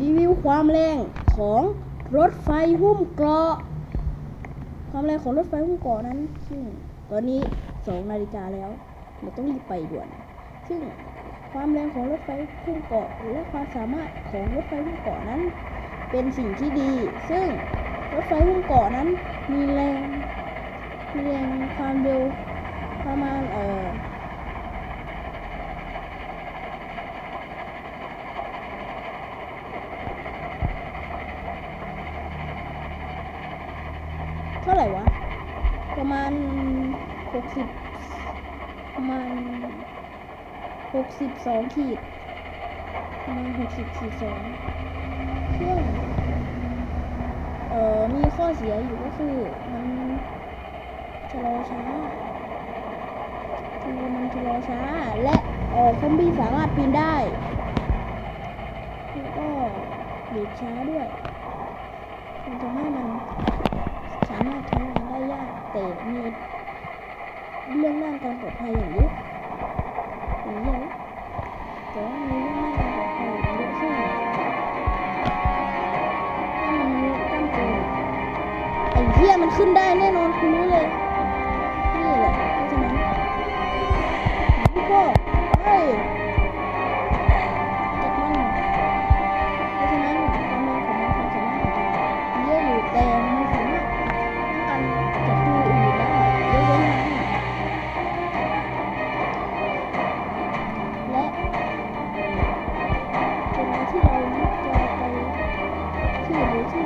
รีวิวความแรงของรถไฟหุ้มเกราะ ความแรงของรถไฟหุ้มเกราะนั้น ซึ่งตอนนี้สองนาฬิกาแล้ว เราต้องรีบไปด่วน ซึ่งความแรงของรถไฟหุ้มเกราะและความสามารถของรถไฟหุ้มเกราะนั้น เป็นสิ่งที่ดี ซึ่งรถไฟหุ้มเกราะนั้นมีแรงมีแรงความเร็วประมาณเอ่อ ท่าไหร่วะ ประมาณหกสิบประมาณหกสิบสองขีดประมาณหกสิบขีดสองซึ่งเอ่อมีข้อเสียอยู่ก็คือมันชะลอช้าคือมันชะลอช้าและเอ่อซอมบี้สามารถปีนได้แล้วก็เบรกช้าด้วยมันทำให้มัน สามารถใช้งานได้ยากแต่มีเรื่องด้านการปลอดภัยอย่างเยอะอย่างเยอะแต่ว่ามีเรื่องด้านการปลอดภัยอย่างเยอะซึ่งถ้ามันตั้งตัวไอ้เหี้ยมันขึ้นได้แน่นอนคุณรู้เลยนี่แหละเพราะฉะนั้นนี่ก็ เวล